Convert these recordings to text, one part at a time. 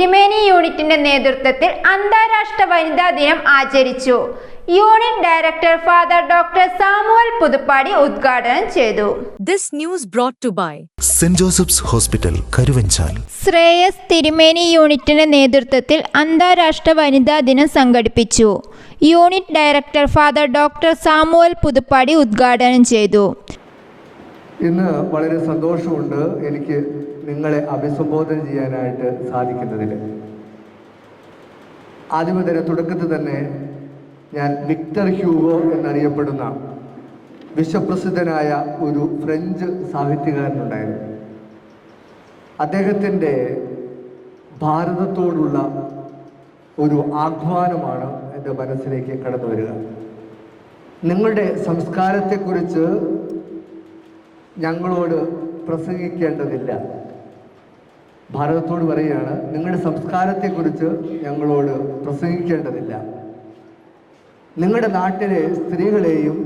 തിരുമേനി യൂണിറ്റിന്റെ നേതൃത്വത്തിൽ അന്താരാഷ്ട്ര വനിതാ ദിനം ആചരിച്ചു. Unit director father doctor Samuel Puthuppadi ഉദ്ഘാടനം ചെയ്തു. This news brought to by Saint Joseph's Hospital Karuvanchal. Shreyas തിരുമേനി യൂണിറ്റിന്റെ നേതൃത്വത്തിൽ അന്താരാഷ്ട്ര വനിതാ ദിനം സംഘടിപ്പിച്ചു. Unit director father doctor Samuel Puthuppadi ഉദ്ഘാടനം ചെയ്തു. ഇന്ന് വളരെ സന്തോഷമുണ്ട് എനിക്ക് നിങ്ങളെ അഭിസംബോധന ചെയ്യാനായിട്ട് സാധിക്കുന്നതിൽ ആദ്യമേ തന്നെ തുടക്കത്തിൽ തന്നെ ഞാൻ വിക്ടർ ഹ്യൂഗോ എന്നറിയപ്പെടുന്ന വിശ്വപ്രസിദ്ധനായ ഒരു ഫ്രഞ്ച് സാഹിത്യകാരനുണ്ടായിരുന്നു. അദ്ദേഹത്തിന്റെ ഭാരതത്തോടുള്ള ഒരു ആഹ്വാനമാണ് എന്റെ മനസ്സിലേക്ക് കടന്നു വരിക നിങ്ങളുടെ സംസ്കാരത്തെക്കുറിച്ച് ഞങ്ങളോട് പ്രസംഗിക്കേണ്ടതില്ല. ഭാരതത്തോട് പറയുകയാണ് നിങ്ങളുടെ സംസ്കാരത്തെക്കുറിച്ച് ഞങ്ങളോട് പ്രസംഗിക്കേണ്ടതില്ല. നിങ്ങളുടെ നാട്ടിലെ സ്ത്രീകളെയും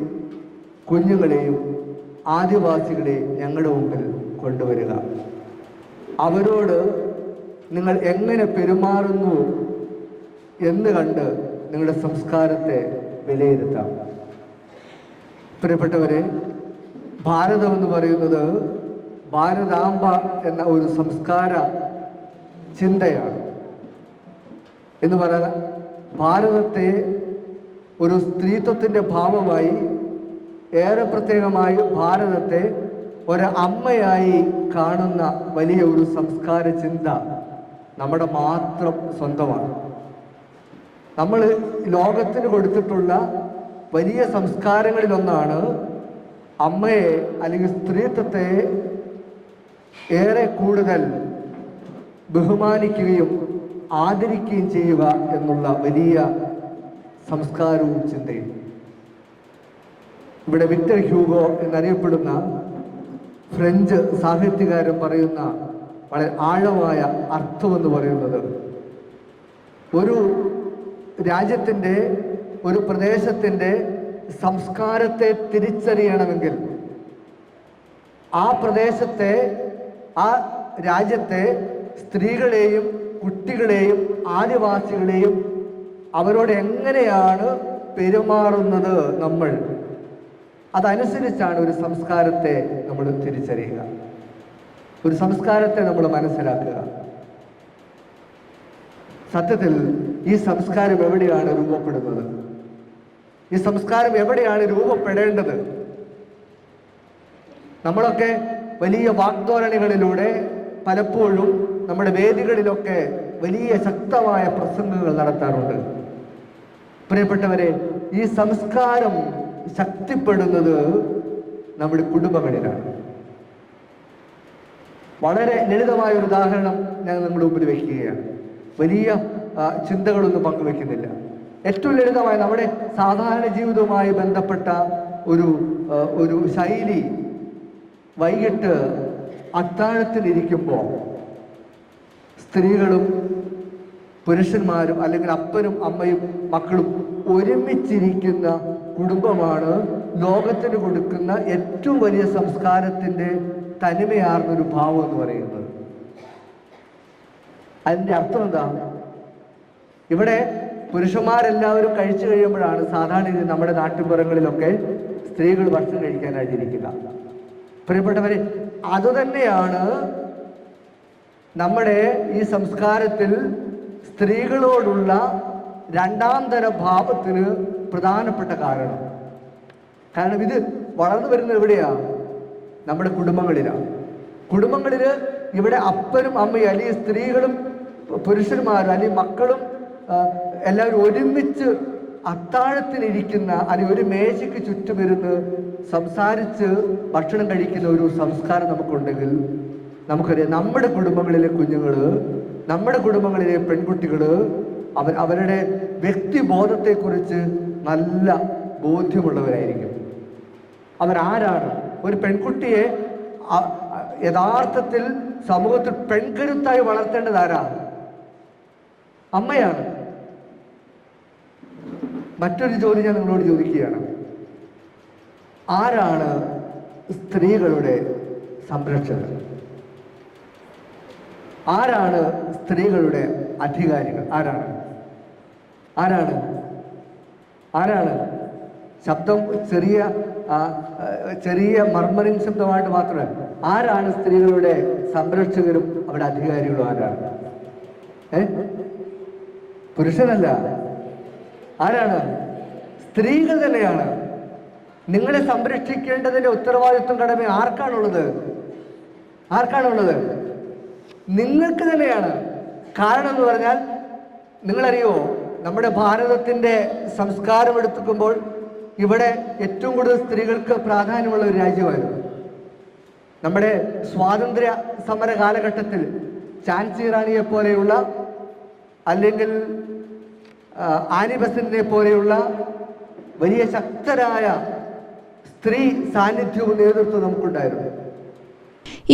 കുഞ്ഞുങ്ങളെയും ആദിവാസികളെയും ഞങ്ങളുടെ മുമ്പിൽ കൊണ്ടുവരിക. അവരോട് നിങ്ങൾ എങ്ങനെ പെരുമാറുന്നു എന്ന് കണ്ട് നിങ്ങളുടെ സംസ്കാരത്തെ വിലയിരുത്താം. പ്രിയപ്പെട്ടവരെ ഭാരതം എന്ന് പറയുന്നത് ഭാരതാംബ എന്ന ഒരു സംസ്കാര ചിന്തയാണ്. എന്ന് പറഞ്ഞാൽ ഭാരതത്തെ ഒരു സ്ത്രീത്വത്തിന്റെ ഭാവമായി ഏറെ പ്രത്യേകമായി ഭാരതത്തെ ഒരു അമ്മയായി കാണുന്ന വലിയ ഒരു സംസ്കാര ചിന്ത നമ്മുടെ മാത്രം സ്വന്തമാണ്. നമ്മൾ ലോകത്തിന് കൊടുത്തിട്ടുള്ള വലിയ സംസ്കാരങ്ങളിലൊന്നാണ് അമ്മയെ അല്ലെങ്കിൽ സ്ത്രീത്വത്തെ ഏറെ കൂടുതൽ ബഹുമാനിക്കുകയും ആദരിക്കുകയും ചെയ്യുക എന്നുള്ള വലിയ സംസ്കാരവും ചിന്തയും. ഇവിടെ വിക്ടർ ഹ്യൂഗോ എന്നറിയപ്പെടുന്ന ഫ്രഞ്ച് സാഹിത്യകാരൻ പറയുന്ന വളരെ ആഴമായ അർത്ഥമെന്ന് പറയുന്നത് ഒരു രാജ്യത്തിന്റെ ഒരു പ്രദേശത്തിന്റെ സംസ്കാരത്തെ തിരിച്ചറിയണമെങ്കിൽ ആ പ്രദേശത്തെ ആ രാജ്യത്തെ സ്ത്രീകളെയും കുട്ടികളെയും ആദിവാസികളെയും അവരോട് എങ്ങനെയാണ് പെരുമാറുന്നത് നമ്മൾ? അതനുസരിച്ചാണ് ഒരു സംസ്കാരത്തെ നമ്മൾ തിരിച്ചറിയുക. ഒരു സംസ്കാരത്തെ നമ്മൾ മനസ്സിലാക്കുക. സത്യത്തിൽ ഈ സംസ്കാരം എവിടെയാണ് രൂപപ്പെടുന്നത്? ഈ സംസ്കാരം എവിടെയാണ് രൂപപ്പെടേണ്ടത്? നമ്മളൊക്കെ വലിയ വാഗ്ദോരണികളിലൂടെ പലപ്പോഴും നമ്മുടെ വേദികളിലൊക്കെ വലിയ ശക്തമായ പ്രസംഗങ്ങൾ നടത്താറുണ്ട്. പ്രിയപ്പെട്ടവരെ ഈ സംസ്കാരം ശക്തിപ്പെടുന്നത് നമ്മുടെ കുടുംബങ്ങളിലാണ്. വളരെ ലളിതമായ ഒരു ഉദാഹരണം ഞാൻ നമ്മുടെ മുമ്പിൽ വയ്ക്കുകയാണ് വലിയ ചിന്തകളൊന്നും പങ്കുവെക്കുന്നില്ല. ഏറ്റവും ലളിതമായ നമ്മുടെ സാധാരണ ജീവിതവുമായി ബന്ധപ്പെട്ട ഒരു ഒരു ശൈലി വൈകിട്ട് അത്താഴത്തിലിരിക്കുമ്പോൾ സ്ത്രീകളും പുരുഷന്മാരും അല്ലെങ്കിൽ അപ്പനും അമ്മയും മക്കളും ഒരുമിച്ചിരിക്കുന്ന കുടുംബമാണ് ലോകത്തിന് കൊടുക്കുന്ന ഏറ്റവും വലിയ സംസ്കാരത്തിന്റെ തനിമയാർന്നൊരു ഭാവം എന്ന് പറയുന്നത്. അതിന്റെ അർത്ഥം എന്താ? ഇവിടെ പുരുഷന്മാരെല്ലാവരും കഴിച്ചു കഴിയുമ്പോഴാണ് സാധാരണ ഇത് നമ്മുടെ നാട്ടിൻപുറങ്ങളിലൊക്കെ സ്ത്രീകൾ ഭക്ഷണം കഴിക്കാനായിട്ടിരിക്കുക പ്രിയപ്പെട്ടവരെ അതുതന്നെയാണ് നമ്മുടെ ഈ സംസ്കാരത്തിൽ സ്ത്രീകളോടുള്ള രണ്ടാം തര ഭാവത്തിന് പ്രധാനപ്പെട്ട കാരണം. കാരണം ഇത് വളർന്നു വരുന്നത് എവിടെയാ നമ്മുടെ കുടുംബങ്ങളിലാണ്. കുടുംബങ്ങളിൽ ഇവിടെ അപ്പനും അമ്മയും അല്ലെങ്കിൽ സ്ത്രീകളും പുരുഷന്മാരും അല്ലെങ്കിൽ മക്കളും എല്ലാവരും ഒരുമിച്ച് അത്താഴത്തിലിരിക്കുന്ന അല്ലെങ്കിൽ ഒരു മേശയ്ക്ക് ചുറ്റുമിരുന്ന് സംസാരിച്ച് ഭക്ഷണം കഴിക്കുന്ന ഒരു സംസ്കാരം നമുക്കുണ്ടെങ്കിൽ നമുക്കറിയാം നമ്മുടെ കുടുംബങ്ങളിലെ കുഞ്ഞുങ്ങൾ നമ്മുടെ കുടുംബങ്ങളിലെ പെൺകുട്ടികൾ അവർ അവരുടെ വ്യക്തിബോധത്തെക്കുറിച്ച് നല്ല ബോധ്യമുള്ളവരായിരിക്കും. അവരാരാണ് ഒരു പെൺകുട്ടിയെ യഥാർത്ഥത്തിൽ സമൂഹത്തിൽ പെൺകരുത്തായി വളർത്തേണ്ടത് ആരാ? അമ്മയാണ്. മറ്റൊരു ജോലി ഞാൻ നിങ്ങളോട് ചോദിക്കുകയാണ്. ആരാണ് സ്ത്രീകളുടെ സംരക്ഷകർ? ആരാണ് സ്ത്രീകളുടെ അധികാരികൾ? ആരാണ്? ആരാണ്? ആരാണ്? ശബ്ദം ചെറിയ ചെറിയ മർമറിങ് ശബ്ദമായിട്ട് മാത്രമേ ആരാണ് സ്ത്രീകളുടെ സംരക്ഷകരും അവരുടെ അധികാരികളും ആരാണ്? ഏ? പുരുഷനല്ല. ആരാണ്? സ്ത്രീകൾ തന്നെയാണ്. നിങ്ങളെ സംരക്ഷിക്കേണ്ടതിന്റെ ഉത്തരവാദിത്വം കടമ ആർക്കാണുള്ളത്? ആർക്കാണുള്ളത്? നിങ്ങൾക്ക് തന്നെയാണ്. കാരണം എന്ന് പറഞ്ഞാൽ നിങ്ങളറിയോ നമ്മുടെ ഭാരതത്തിന്റെ സംസ്കാരം എടുത്തുക്കുമ്പോൾ ഇവിടെ ഏറ്റവും കൂടുതൽ സ്ത്രീകൾക്ക് പ്രാധാന്യമുള്ള ഒരു രാജ്യമായിരുന്നു. നമ്മുടെ സ്വാതന്ത്ര്യ സമര കാലഘട്ടത്തിൽ ചാൻസി റാണിയെ പോലെയുള്ള അല്ലെങ്കിൽ ആനിബസിനെ ആനി പോലെയുള്ള വലിയ ശക്തരായ സ്ത്രീ സാന്നിധ്യവും നേതൃത്വം നമുക്കുണ്ടായിരുന്നു.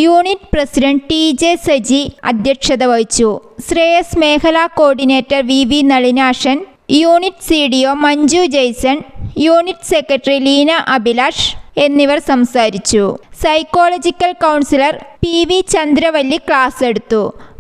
Unit president T J Saji അധ്യക്ഷത വഹിച്ചു. ശ്രേയസ് മേഖലാ coordinator V V Nalinashan unit C D O Manju Jaison unit secretary Leena Abhilash എന്നിവർ സംസാരിച്ചു. Psychological counsellor P V Chandravalli class എടുത്തു.